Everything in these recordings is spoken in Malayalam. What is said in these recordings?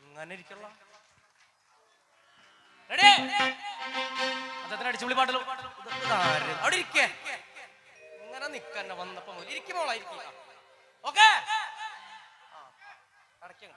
അങ്ങനെ ഇരിക്കള്ള. അവിടെ ഇങ്ങനെ നിക്കന്നെ വന്നപ്പോ ഇരിക്കുമോളാ ഓക്കെ. അടയ്ക്കണ്ട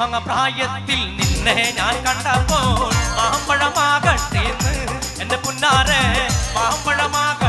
സമപ്രായത്തിൽ നിന്നെ ഞാൻ കണ്ടപ്പോൾ മാമ്പഴമാകട്ടേന്ന് എന്റെ പുന്നാരെ മാമ്പഴമാക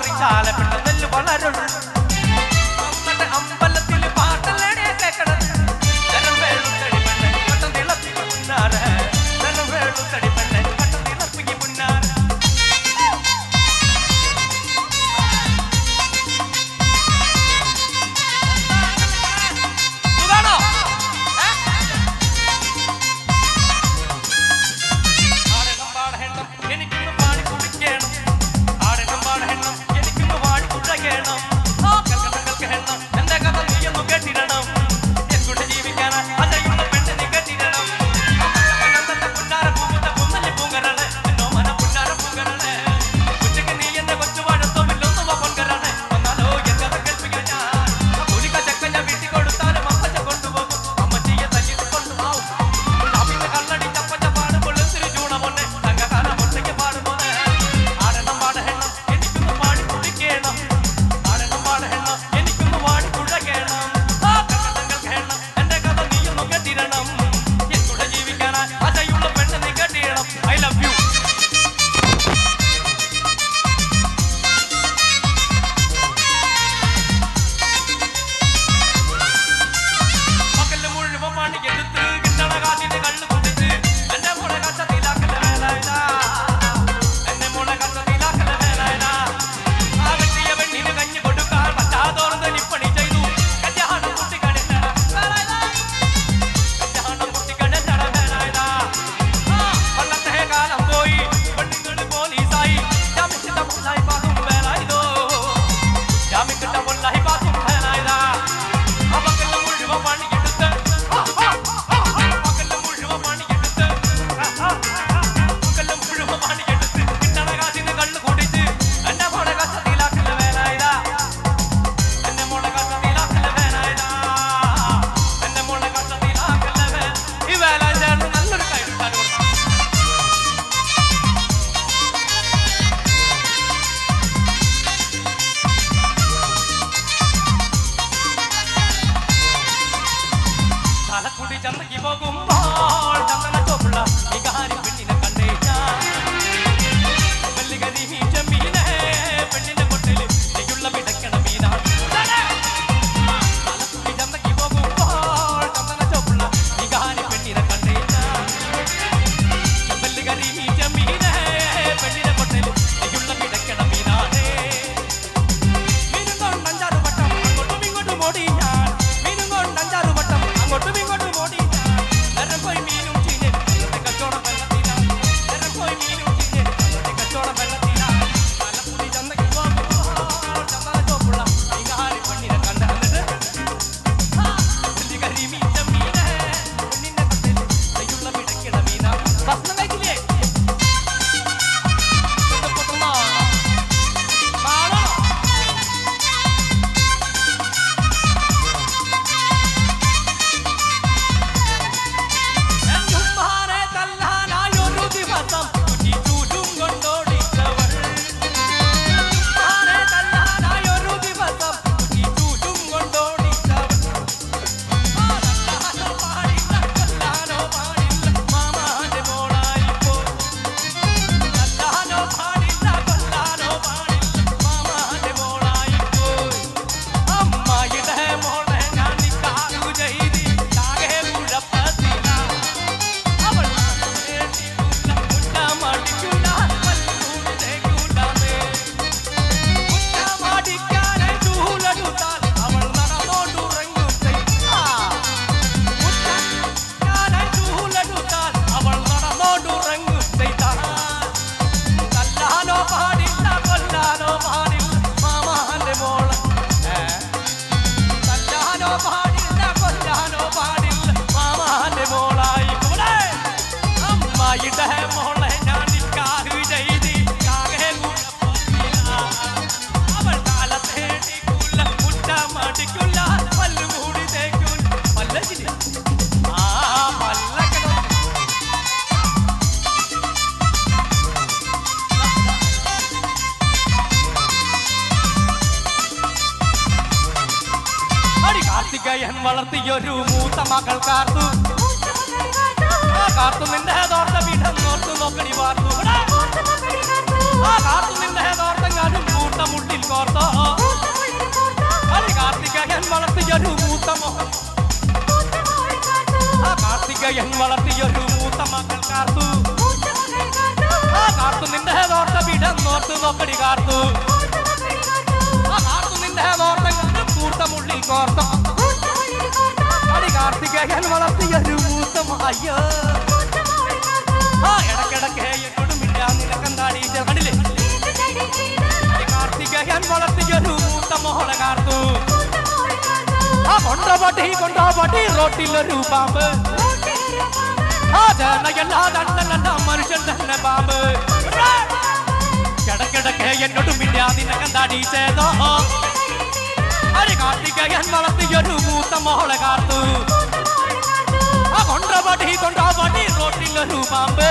മാറി ചാലപ്പെട്ട നെല്ല് വളരുണ്ട് soy mi വളർത്തിയൊരു മൂത്ത മകൾ കാർത്തു. കാർത്തു നിന്റെ തോർത്ത വീടം നോർത്തു നോക്കണി വാർത്തു കാർത്തു നിന്റെ തോർത്തെങ്ങാനും മൂട്ട മുട്ടിൽ കോർത്തോ. അടി കാർത്തികയൻ വളർത്തിയൊരു മൂത്ത മോഹൻ കാർത്തികയൻ വളർത്തിയൊരു മൂത്ത മകൾ കാർത്തു. കാർത്തു നിന്റെ തോർത്ത വീടം നോർത്തു നോക്കണി കാർത്തു. അയ്യോ. ആ ഇടക്കിടക്ക് മിണ്ടാ നിനക്കെന്താടി കണ്ടില്ലേ? അടി കാർത്തികയൻ വളർത്തിയൊരു മൂത്ത മോളെ കാർത്തു. ആ കൊണ്ടപടി കൊണ്ടപടി റോട്ടിലൊരു പാമ്പ്. ആ ജനയല്ലാ ദണ്ടനല്ല മനുഷ്യൻ തന്നെ പാമ്പ്. കിടക്കിടക്ക് എന്നോട് മിണ്ടാ നിനക്കെന്താടി ചെയ്തോ അടി കാർത്തികയൻ വളർത്തിയൊരു മൂത്ത മോളെ കാർത്തു. ആ കൊണ്ടപടി കൊണ്ടപടി റോട്ടിലൊരു പാമ്പ്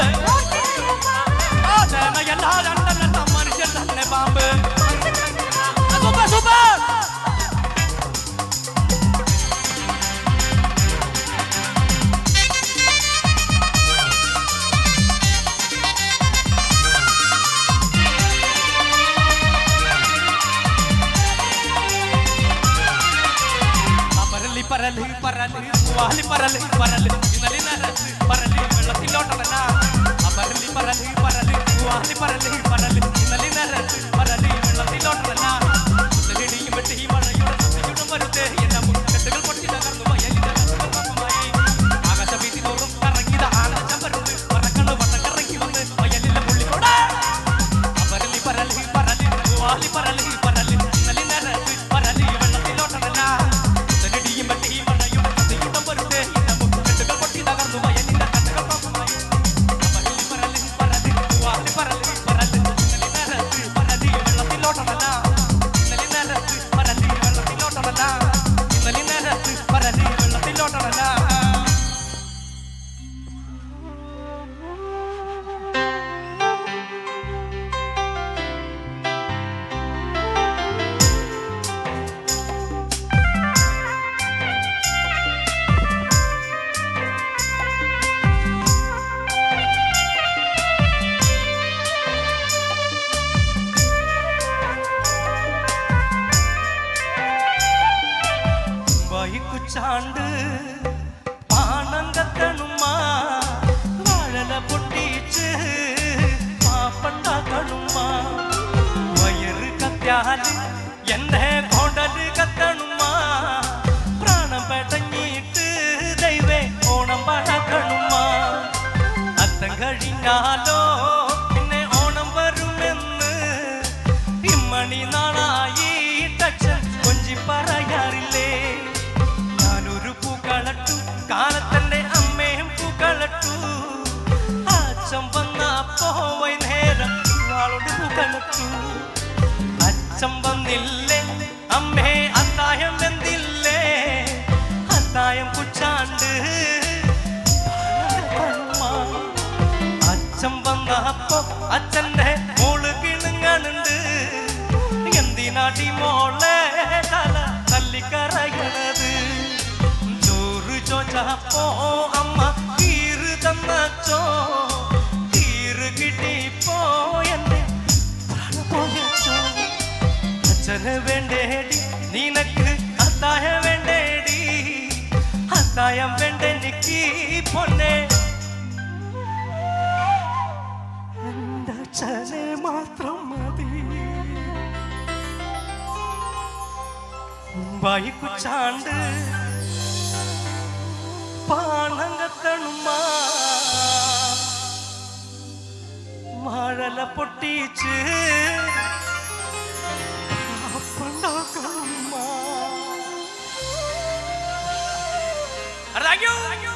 ആ ജനയല്ലാ ദണ്ടനല്ല മനുഷ്യൻ തന്നെ പാമ്പ് പരലി വാലി പരലി പരലി ഇന്നലെ നരത്ത് പരലി വെള്ളത്തിലോട്ടല്ല ആ പരലി പരലി വാലി പരലി പരലി ഇന്നലെ നരത്ത് പരലി വെള്ളത്തിലോട്ടല്ല കുത്തലിടിയും വെട്ടി മഴയുടെ സത്യയുടെ വരുത്തേ എല്ലാം കെട്ടുകൾ പൊട്ടി തകർന്നു നഷ്ടമായി ആകാശവീതി തോറും കറങ്ങിയത് ആനന്ദം വരുന്നു പറക്കണ് വട്ടം കറങ്ങി വന്ന് വയലിലെ പുള്ളിക്കോടെ പരലി പരലി പരലി വയറ് എന്റെ കൊടൽ കത്തണുമാ. പ്രാണം പെടഞ്ഞിട്ട് ദൈവേ ഓണം പഴക്കണുമാ അത്തം കഴിഞ്ഞാലോ പിന്നെ ഓണം വരുമെന്ന്. ഇമ്മണി നാളായി ടച്ചൻ കൊഞ്ചി പറയാറില്ലേ? ഞാനൊരു പൂക്കളട്ടു കാലത്തന്റെ അമ്മയും പൂക്കളട്ടു. അച്ഛൻ വന്നപ്പോ വൈകുന്നേരം ആളോട് പൂക്കളട്ടു. അച്ഛൻ വന്നില്ലേ? അമ്മേ അത്തായം വെന്തില്ലേ? അത്തായം കുച്ചാണ്ട്. അച്ഛൻ വന്നപ്പോ അച്ഛന്റെ മോൾ കിണുങ്ങണുണ്ട് എന്തിനാടി മോളെ തല തല്ലിക്കറയണത് ചോറ് ചോച്ചപ്പോ അമ്മ തീര് തന്നച്ചോ? അച്ഛന് വേണ്ടേടി നിനക്ക് അത്തായ വേണ്ടേടി അത്തായം വേണ്ടെനിക്ക് പൊന്നെ എന്റെ അച്ഛനെ മാത്രം മതി വൈക്കുച്ചാണ്ട് പാണങ്കത്തണുമാ മഴല പൊട്ടിച്ച് you.